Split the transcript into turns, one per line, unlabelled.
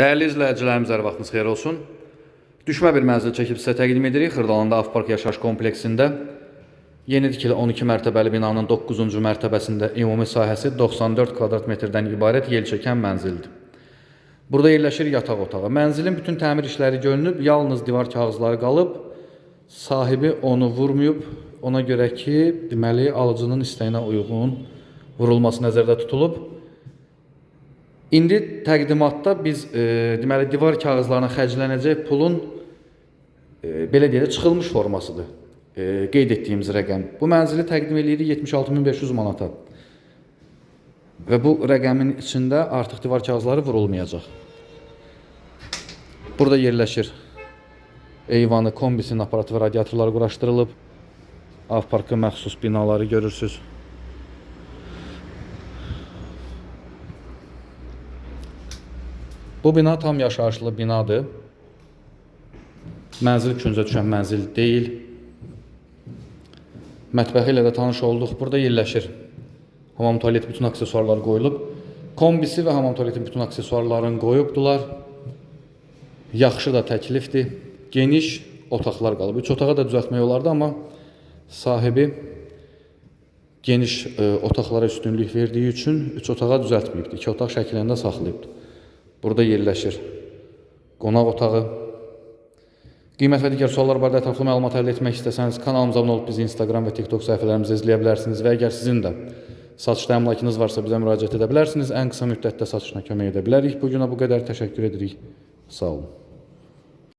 Dəyərli izləyicilərimiz, hər vaxtınız xeyir olsun. Düşmə bir mənzil çəkib sizə təqdim edirik. Xırdalanda Avpark yaşayış kompleksində yeni tikili 12 mərtəbəli binanın 9-cu mərtəbəsində ümumi sahəsi 94 kvadrat metrdən ibarət yelçəkən mənzildir. Burada yerləşir yataq otağı. Mənzilin bütün təmir işləri görünüb, yalnız divar kağızları qalıb. Sahibi onu vurmayıb. Ona görə ki, deməli alıcının istəyinə uyğun vurulması nəzərdə tutulub. İndi təqdimatda biz e, deməli divar kağızlarına xərclənəcək pulun e, belə deyək də çıxılmış formasıdır. E, qeyd etdiyimiz rəqəm. Bu mənzili təqdim eləyirik 76500 manata. Və bu rəqəmin içində artıq divar kağızları vurulmayacaq. Burada yerləşir eyvanı, kombisinin aparatı və radiatorları quraşdırılıb. Avparka məxsus binaları görürsüz. Bu bina tam yaşayışlı binadır. Mənzil küncə düşən mənzil deyil. Mətbəxi ilə də tanış olduq. Burada yerləşir. Hamam tualet bütün aksesuarlar qoyulub. Kombisi və hamam tualetin bütün aksesuarlarını qoyubdular. Yaxşı da təklifdir. Geniş otaqlar qalıb. Üç otağa da düzəltmək olardı, amma sahibi geniş e, otaqlara üstünlük verdiyi üçün üç otağa düzəltməyibdi. İki otaq şəklində saxlayıbdı. Burada yerləşir qonaq otağı. Qiymət və digər suallar barədə ətraflı məlumat əldə etmək istəsəniz kanalımıza abunə olub bizi Instagram və TikTok səhifələrimizdə izləyə bilərsiniz və əgər sizin də satışda əmlakınız varsa bizə müraciət edə bilərsiniz. Ən qısa müddətdə satışına kömək edə bilərik. Bu günə bu qədər təşəkkür edirik. Sağ olun.